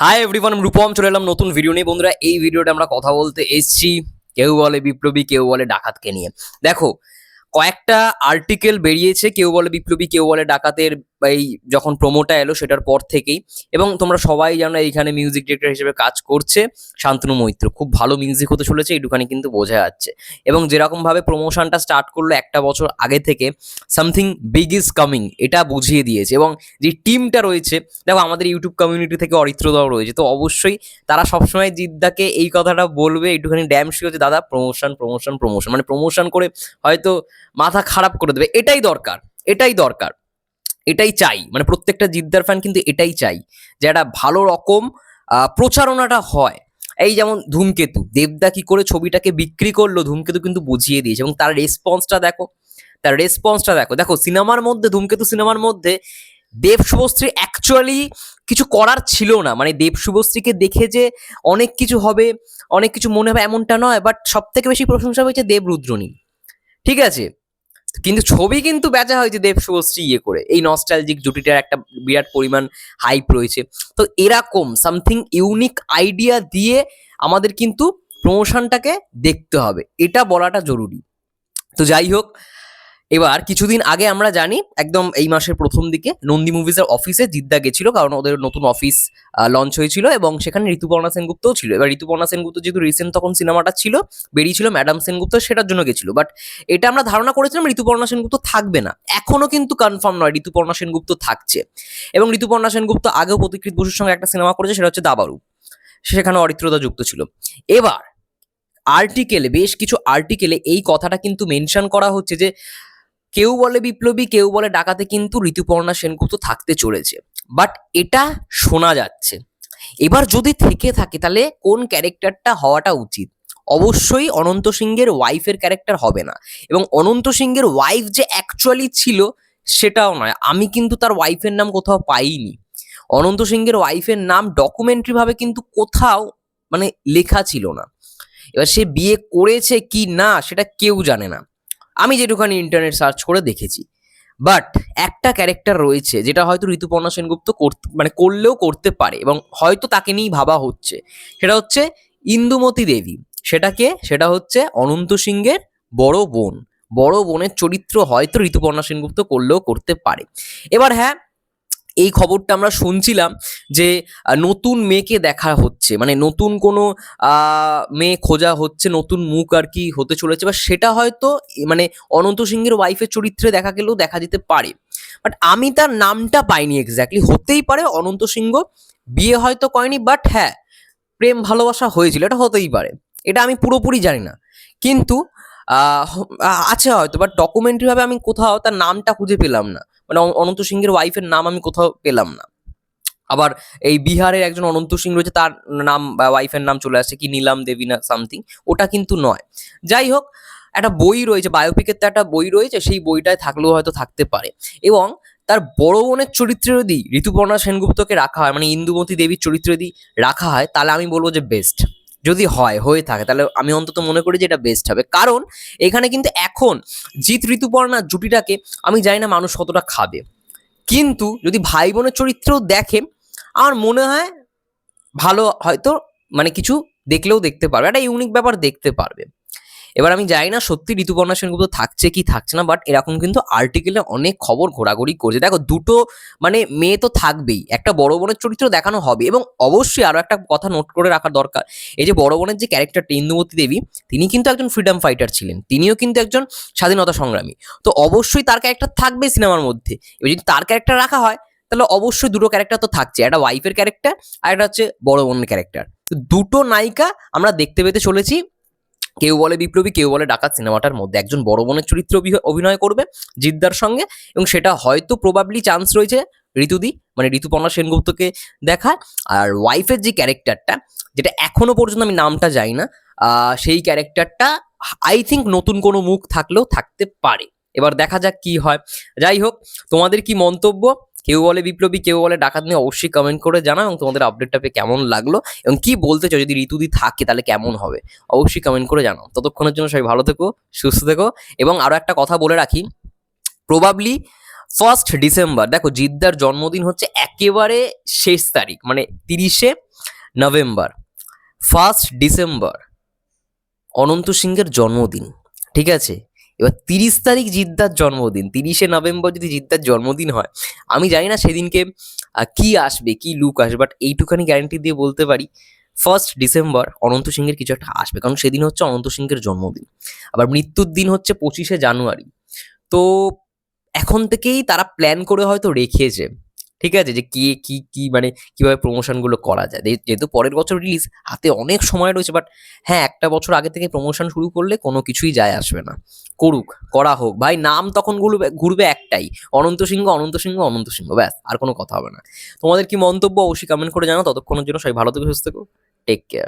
Hi everyone Rupam, চলে এলাম নতুন ভিডিও নিয়ে। বন্ধুরা, এই ভিডিওটা আমরা কথা বলতে এসছি কেউ বলে বিপ্লবী, কেউ বলে ডাকাতকে নিয়ে। দেখো, কয়েকটা আর্টিকেল বেরিয়েছে, কেউ বলে বিপ্লবী, কেউ বলে ডাকাতের এই যখন প্রোমোটা এলো সেটার পর থেকেই। এবং তোমরা সবাই জানো এইখানে মিউজিক ডিরেক্টর হিসেবে কাজ করছে শান্তনু মৈত্র। খুব ভালো মিউজিক হতে চলেছে, এইটুখানি কিন্তু বোঝা যাচ্ছে। এবং যেরকমভাবে প্রমোশনটা স্টার্ট করল একটা বছর আগে থেকে সামথিং বিগ ইজ কামিং এটা বুঝিয়ে দিয়েছে। এবং যে টিমটা রয়েছে, দেখো আমাদের ইউটিউব কমিউনিটি থেকে অরিত্রদাও রয়েছে, তো অবশ্যই তারা সবসময় জিদ্দাকে এই কথাটা বলবে একটুখানি ড্যাম যে, দাদা প্রমোশন প্রমোশন প্রমোশন মানে প্রমোশন করে হয়তো মাথা খারাপ করে দেবে, এটাই দরকার এটাই দরকার। এটাই চাই। মানে প্রত্যেকটা জিদ্দার ফ্যান কিন্তু এটাই চাই যে একটা ভালো রকম প্রচারণাটা হয়। এই যেমন ধূমকেতু, দেবদা কি করে ছবিটাকে বিক্রি করল ধূমকেতু কিন্তু বুঝিয়ে দিয়েছে এবং তার রেসপন্সটা দেখো, তার রেসপন্সটা দেখো। দেখো, সিনেমার মধ্যে, ধূমকেতু সিনেমার মধ্যে দেব শুভশ্রী অ্যাকচুয়ালি কিছু করার ছিল না। মানে দেব শুভশ্রীকে দেখে যে অনেক কিছু হবে, অনেক কিছু মনে হবে এমনটা নয় বাট সব থেকে বেশি প্রশংসা হয়েছে দেব রুদ্রনী ঠিক আছে? কিন্তু ছবি কিন্তু বেচা হয়েছে দেব শুভশ্রী ইয়ে করে। এই নস্টালজিক জুটিটার একটা বিরাট পরিমাণ হাইপ রয়েছে। তো এরকম সামথিং ইউনিক আইডিয়া দিয়ে আমাদের কিন্তু প্রমোশনটাকে দেখতে হবে। এটা বলাটা জরুরি। তো যাই হোক এবার কিছুদিন আগে আমরা জানি, একদম এই মাসের প্রথম দিকে নন্দী মুভিজের অফিসে জিদ্দা গেছিল, কারণ ওদের নতুন অফিস লঞ্চ হয়েছিল এবং সেখানে ঋতুপর্ণা সেনগুপ্তও ছিল। এবার ঋতুপর্ণা সেনগুপ্ত যেহেতু রিসেন্ট তখন সিনেমাটা ছিল, বেরিয়েছিল ম্যাডাম সেনগুপ্ত, সেটার জন্য গেছিল। বাট এটা আমরা ধারণা করেছিলাম ঋতুপর্ণা সেনগুপ্ত থাকবে না। এখনও কিন্তু কনফার্ম নয় ঋতুপর্ণা সেনগুপ্ত থাকছে। এবং ঋতুপর্ণা সেনগুপ্ত আগেও প্রতিকৃত বসুর সঙ্গে একটা সিনেমা করেছে, সেটা হচ্ছে দাবারু সেখানে অরিত্রতা যুক্ত ছিল। এবার আর্টিকেলে বেশ কিছু আর্টিকেলে এই কথাটা কিন্তু মেনশন করা হচ্ছে যে কেউ বলে বিপ্লবী, কেউ বলে ডাকাতে, কিন্তু ঋতুপর্ণা সেনগুপ্ত থাকতে চলেছে। বাট এটা শোনা যাচ্ছে। এবার যদি থেকে থাকে, তাহলে কোন ক্যারেক্টারটা হওয়াটা উচিত? অবশ্যই অনন্ত সিংহের ওয়াইফের ক্যারেক্টার হবে না। এবং অনন্ত সিংহের ওয়াইফ যে অ্যাকচুয়ালি ছিল, সেটাও নয়। আমি কিন্তু তার ওয়াইফের নাম কোথাও পাইনি। অনন্ত সিংহের ওয়াইফের নাম ডকুমেন্টারি ভাবে কিন্তু কোথাও মানে লেখা ছিল না। এবার সে বিয়ে করেছে কি না, সেটা কেউ জানে না। আমি যেটুখানি ইন্টারনেট সার্চ করে দেখেছি। বাট একটা ক্যারেক্টার রয়েছে, যেটা হয়তো ঋতুপর্ণা সেনগুপ্ত করতে মানে করলেও করতে পারে এবং হয়তো তাকে নিয়েই ভাবা হচ্ছে। সেটা হচ্ছে ইন্দুমতি দেবী। সেটাকে সেটা হচ্ছে অনন্ত সিংহের বড় বোন। বড় বোনের চরিত্র হয়তো ঋতুপর্ণা সেনগুপ্ত করলেও করতে পারে। এবার হ্যাঁ এই খবরটা আমরা শুনছিলাম যে নতুন মেয়েকে দেখা হচ্ছে। মানে নতুন কোনো মেয়ে খোঁজা হচ্ছে, নতুন মুখ আর কি হতে চলেছে। বা সেটা হয়তো মানে অনন্ত সিংহের ওয়াইফের চরিত্রে দেখা গেলেও দেখা যেতে পারে। বাট আমি তার নামটা পাইনি এক্স্যাক্টলি হতেই পারে অনন্ত সিংহ। বিয়ে হয়তো করেনি বাট হ্যাঁ প্রেম ভালোবাসা হয়েছিল। এটা হতেই পারে। এটা আমি পুরোপুরি জানি না। কিন্তু আছে হয়তো বাট ডকুমেন্টারি ভাবে আমি কোথাও তার নামটা খুঁজে পেলাম না। মানে অনন্ত সিংহের ওয়াইফের নাম আমি কোথাও পেলাম না। আবার এই বিহারের একজন অনন্ত সিং রয়েছে, তার নাম বা ওয়াইফের নাম চলে আসছে কি নীলাম দেবী না সামথিং ওটা কিন্তু নয়। যাই হোক, একটা বই রয়েছে বায়োপিকের তো একটা বই রয়েছে, সেই বইটায় থাকলেও হয়তো থাকতে পারে। এবং তার বড় বোনের চরিত্রে যদি ঋতুপর্ণা সেনগুপ্তকে রাখা হয় মানে ইন্দুমতী দেবীর চরিত্রে যদি রাখা হয়, তাহলে আমি বলব যে বেস্ট যদি হয়, হয়ে থাকে, তাহলে আমি অন্তত মনে করি যে এটা বেস্ট হবে। কারণ এখানে কিন্তু এখন জিৎ, ঋতুপর্ণা জুটিটাকে, আমি জানি না মানুষ কতটা খাবে। কিন্তু যদি ভাই বোনের চরিত্রেও দেখে, আমার মনে হয় ভালো হয়তো মানে কিছু দেখলেও দেখতে পারবে। একটা ইউনিক ব্যাপার দেখতে পারবে। এবার আমি জানি না সত্যি ঋতুপর্ণা সেনগুপ্ত থাকছে কি থাকছে না বাট এরকম কিন্তু আর্টিকেলে অনেক খবর ঘোরাঘুরি করছে। দেখো, দুটো মানে মেয়ে তো থাকবেই, একটা বড় বোনের চরিত্র দেখানো হবে এবং অবশ্যই আরও একটা কথা নোট করে রাখা দরকার। এই যে বড় বোনের যে ক্যারেক্টারটা ইন্দুমতী দেবী, তিনি কিন্তু একজন ফ্রিডম ফাইটার ছিলেন, তিনিও কিন্তু একজন স্বাধীনতা সংগ্রামী। তো অবশ্যই তার ক্যারেক্টার থাকবে সিনেমার মধ্যে। এবার যদি তার ক্যারেক্টার রাখা হয়, তাহলে অবশ্যই দুটো ক্যারেক্টার তো থাকছে, একটা ওয়াইফের ক্যারেক্টার আর একটা হচ্ছে বড় বোনের ক্যারেক্টার দুটো নায়িকা আমরা দেখতে পেতে চলেছি কেউ বলে বিপ্লবী, কেউ বলে ডাকাত সিনেমাটার মধ্যে একজন বড় বোনের চরিত্র অভি- অভিনয় করবে জিদ্দার সঙ্গে এবং সেটা হয়তো প্রবাবলি চান্স রয়েছে ঋতুদি মানে ঋতুপর্ণা সেনগুপ্তকে দেখা আর ওয়াইফের যে ক্যারেক্টারটা, যেটা এখনও পর্যন্ত আমি নামটা জানি না সেই ক্যারেক্টারটা আই থিঙ্ক নতুন কোনো মুখ থাকলেও থাকতে পারে। এবার দেখা যাক কি হয়। যাই হোক, তোমাদের কি মন্তব্য? কেউ বলে বিপ্লবী, কেউ বলে ডাকাত, নিয়ে অবশ্যই কমেন্ট করে জানাও এবং তোমাদের আপডেটটা পেয়ে কেমন লাগল এবং কি বলতে চাও? যদি ঋতুদি থাকে তাহলে কেমন হবে? অবশ্যই কমেন্ট করে জানাও। ততক্ষণের জন্য সবাই ভালো থেকো, সুস্থ থেকো এবং আরও একটা কথা বলে রাখি। প্রবাবলি ফার্স্ট ডিসেম্বর দেখো জিদ্দার জন্মদিন হচ্ছে একেবারে শেষ তারিখ মানে তিরিশে নভেম্বর ফার্স্ট ডিসেম্বর অনন্ত সিংহের জন্মদিন, ঠিক আছে? এবার তিরিশ তারিখ জিদ্দার জন্মদিন, তিরিশে নভেম্বর যদি জিদ্দার জন্মদিন হয়, আমি জানি না সেদিনকে কি আসবে, কি লুক আসবে বাট এইটুখানি গ্যারেন্টি দিয়ে বলতে পারি ফার্স্ট ডিসেম্বর অনন্ত সিংহের কিছু একটা আসবে, কারণ সেদিন হচ্ছে অনন্ত সিংহের জন্মদিন। আবার মৃত্যুর দিন হচ্ছে পঁচিশে জানুয়ারি। তো এখন থেকেই তারা প্ল্যান করে হয়তো রেখেছে। ঠিক আছে? যে কে, কি কি মানে কীভাবে প্রমোশনগুলো করা যায়? যেহেতু পরের বছর রিলিজ হাতে অনেক সময় রয়েছে বাট হ্যাঁ একটা বছর আগে থেকে প্রমোশন শুরু করলে কোনো কিছুই যায় আসবে না। করুক, করা হোক। ভাই, নাম তখন ঘুরবে ঘুরবে একটাই। অনন্ত সিংহ অনন্ত সিংহ অনন্ত সিংহ, ব্যাস, আর কোনো কথা হবে না। তোমাদের কি মন্তব্য অবশ্যই কমেন্ট করে জানো ততক্ষণের জন্য সবাই ভালো থেকে, সুস্থ থেকো। Take care